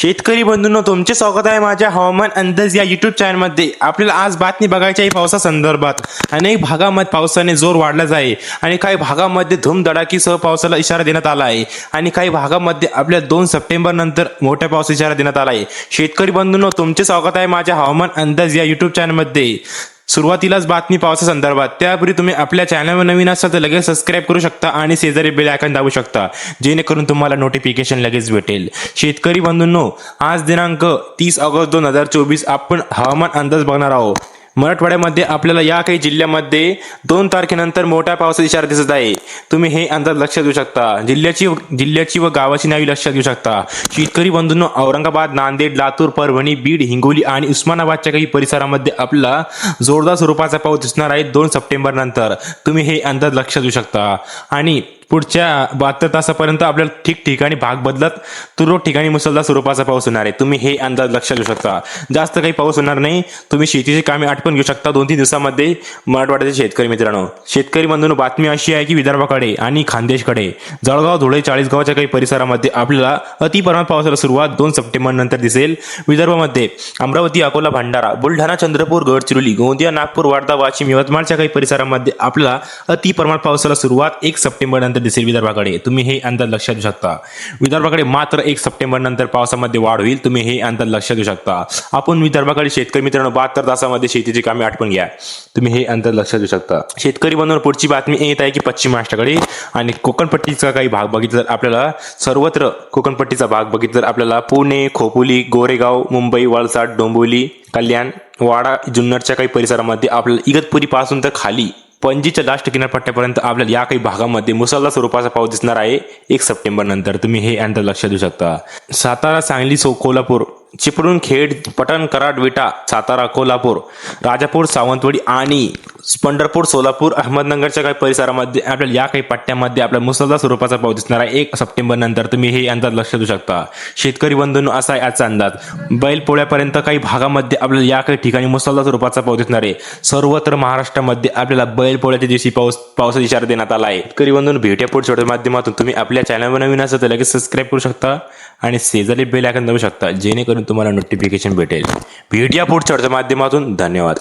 शेतकरी बंधूंनो तुमचे स्वागत आहे माझ्या हवामान अंदाज या युट्यूब चॅनलमध्ये आपल्याला आज बातमी बघायची आहे पावसा संदर्भात. अनेक भागामध्ये पावसाने जोर वाढलाच आहे आणि काही भागामध्ये धूमधडाकीसह पावसाला इशारा देण्यात आला आहे. आणि काही भागामध्ये आपल्या दोन सप्टेंबर नंतर मोठ्या पावसाचा इशारा देण्यात आला आहे. शेतकरी बंधूंनो तुमचे स्वागत आहे माझ्या हवामान अंदाज या युट्यूब चॅनलमध्ये सुरुवातीलाच बातमी पावसा संदर्भात. त्यापूर्वी तुम्ही आपल्या चॅनलवर नवीन असाल तर लगेच सबस्क्राईब करू शकता आणि शेजारी बेल आयकॉन दाबू शकता. जेणेकरून तुम्हाला नोटिफिकेशन लगेच भेटेल. शेतकरी बंधूंनो आज दिनांक तीस ऑगस्ट दोन हजार चोवीस आपण हवामान अंदाज बघणार आहोत. मराठवाड्यामध्ये आपल्याला या काही जिल्ह्यामध्ये दोन तारखेनंतर मोठ्या पावसाचा इशारा दिसत आहे. तुम्ही हे अंदाज लक्षात घेऊ शकता. जिल्ह्याची जिल्ह्याची व गावाची नावे लक्षात घेऊ शकता. शेतकरी बंधूंनो औरंगाबाद नांदेड लातूर परभणी बीड हिंगोली आणि उस्मानाबादच्या काही परिसरामध्ये आपला जोरदार स्वरूपाचा पाऊस दिसणार आहे दोन सप्टेंबर नंतर. तुम्ही हे अंदाज लक्षात घेऊ शकता. आणि पुढच्या बहात्तर तासापर्यंत आपल्याला ठिकठिकाणी भाग बदलत तुरळक ठिकाणी मुसळधार स्वरूपाचा पाऊस होणार आहे. तुम्ही हे अंदाज लक्षात घेऊ शकता. जास्त काही पाऊस होणार नाही. तुम्ही शेतीची कामे आटपून घेऊ शकता. दोन तीन दिवसामध्ये मराठवाड्याचे शेतकरी मित्रांनो शेतकरी बंधून बातमी अशी आहे की विदर्भाकडे आणि खानदेशकडे जळगाव धुळे चाळीसगावच्या काही परिसरामध्ये आपल्याला अतिप्रमाणात पावसाला सुरुवात दोन सप्टेंबर नंतर दिसेल. विदर्भामध्ये अमरावती अकोला भंडारा बुलढाणा चंद्रपूर गडचिरोली गोंदिया नागपूर वार्धा वाशिम यवतमाळच्या काही परिसरामध्ये आपल्याला अतिप्रमाणात पावसाला सुरुवात एक सप्टेंबर नंतर दिसेल विदर्भाकडे. तुम्ही हे अंदाज लक्षात घेऊ शकता. विदर्भाकडे मात्र एक सप्टेंबर नंतर पावसामध्ये वाढ होईल. तुम्ही हे अंदाज लक्षात घेऊ शकता. आपण विदर्भाकडे शेतकरी मित्रांनो बहात्तर तासामध्ये शेतीची कामे आठवण घ्या. तुम्ही हे अंदाज लक्षात घेऊ शकता. शेतकरी बनवून पुढची बातमी येत आहे की पश्चिम महाराष्ट्राकडे आणि कोकणपट्टीचा काही भाग बघितला तर आपल्याला सर्वत्र कोकणपट्टीचा भाग बघितला तर आपल्याला पुणे खोपोली गोरेगाव मुंबई वलसाड डोंबिवली कल्याण वाडा जुन्नरच्या काही परिसरामध्ये आपल्याला इगतपुरी पासून तर खाली पणजीच्या लास्ट किनारपट्ट्यापर्यंत आपल्याला या काही भागामध्ये मुसळधार स्वरूपाचा पाऊस दिसणार आहे. एक सप्टेंबर नंतर तुम्ही हे अंतर लक्षात देऊ शकता. सातारा सांगली सो कोल्हापूर चिपळूण खेड पटण कराड विटा सातारा कोल्हापूर राजापूर सावंतवाडी आणि पंढरपूर सोलापूर अहमदनगरच्या काही परिसरामध्ये आपल्याला या काही पट्ट्यामध्ये आपल्या मुसळधार स्वरूपाचा पाऊस दिसणार आहे. एक सप्टेंबर नंतर तुम्ही हे अंदाज लक्ष देऊ शकता. शेतकरी बंधूंनो असा आहे आजचा अंदाज. बैलपोळ्यापर्यंत काही भागामध्ये आपल्याला या काही ठिकाणी मुसळधार स्वरूपाचा पाऊस दिसणार आहे. सर्वत्र महाराष्ट्रामध्ये आपल्याला बैलपोळ्याच्या दिवशी पाऊस पावसाचा इशारा देण्यात आला आहे. शेतकरी बंधून भेट्या पुढच्या माध्यमातून तुम्ही आपल्या चॅनलवर नवीन असेल तर लगेच सबस्क्राईब करू शकता आणि शेजारी बेल आयकन दाबू शकता. जेणेकरून तुम्हाला नोटिफिकेशन भेटेल. भेट या पुढच्या माध्यमातून. धन्यवाद.